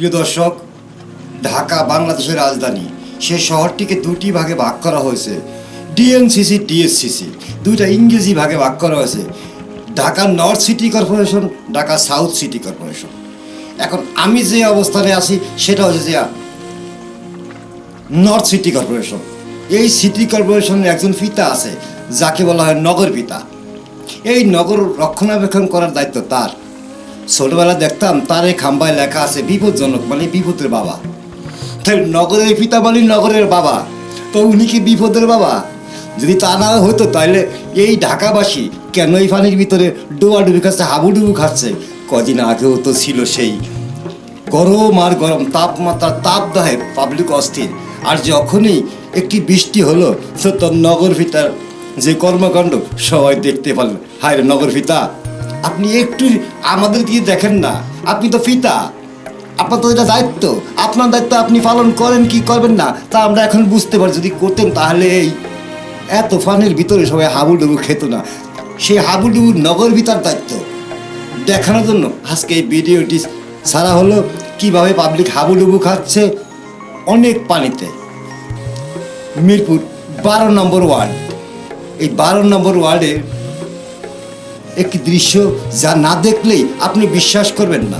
প্রিয় দর্শক, ঢাকা, বাংলাদেশের রাজধানী। সে শহরটিকে দুটি ভাগে ভাগ করা হয়েছে। DNCC, DSCC. দুইটা ইংরেজি ভাগে ভাগ করা হয়েছে। Dhaka north city corporation, Dhaka south city corporation. এখন আমি যে অবস্থানে আছি, সেটা হচ্ছে যে নর্থ সিটি কর্পোরেশন। এই সিটি কর্পোরেশনের একজন পিতা আছে, যাকে বলা হয় নগর পিতা। এই নগর রক্ষণাবেক্ষণ করার দায়িত্ব তার। ছোটবেলা দেখতাম তার এই খাম্বায় লেখা আছে বিপদজনক মানে বিপদের বাবা। তাই নগরের পিতা মানে নগরের বাবা। তো উনি কি বিপদের বাবা? যদি তা না হতো তাহলে এই ঢাকাবাসী কেন এই পানির ভিতরে ডুবাডুবি খাচ্ছে হাবুডুবু খাচ্ছে? কদিন আগেও তো ছিল সেই গরম আর গরম তাপমাত্রা তাপ দাহে পাবলিক অস্থির। আর যখনই একটি বৃষ্টি হলো তো নগর পিতার যে কর্মকাণ্ড সবাই দেখতে পারলেন হায় নগর পিতা! আপনি একটু আমাদের দিয়ে দেখেন না। আপনি তো ফিতা। আপনার তো এটা দায়িত্ব। আপনার দায়িত্ব আপনি পালন করেন কি করবেন না, তা আমরা এখন বুঝতে পারি। যদি করতেন তাহলে এই এত ফানের ভিতরে সবাই হাবুডুবু খেত না। সেই হাবুডুবুর নগর ভিতার দায়িত্ব। দেখানোর জন্য আজকে এই ভিডিওটি ছাড়া হলো কীভাবে পাবলিক হাবুডুবু খাচ্ছে অনেক পানিতে। মিরপুর বারো নম্বর ওয়ার্ড। এই বারো নম্বর ওয়ার্ডের একটি দৃশ্য যা না দেখলেই আপনি বিশ্বাস করবেন না।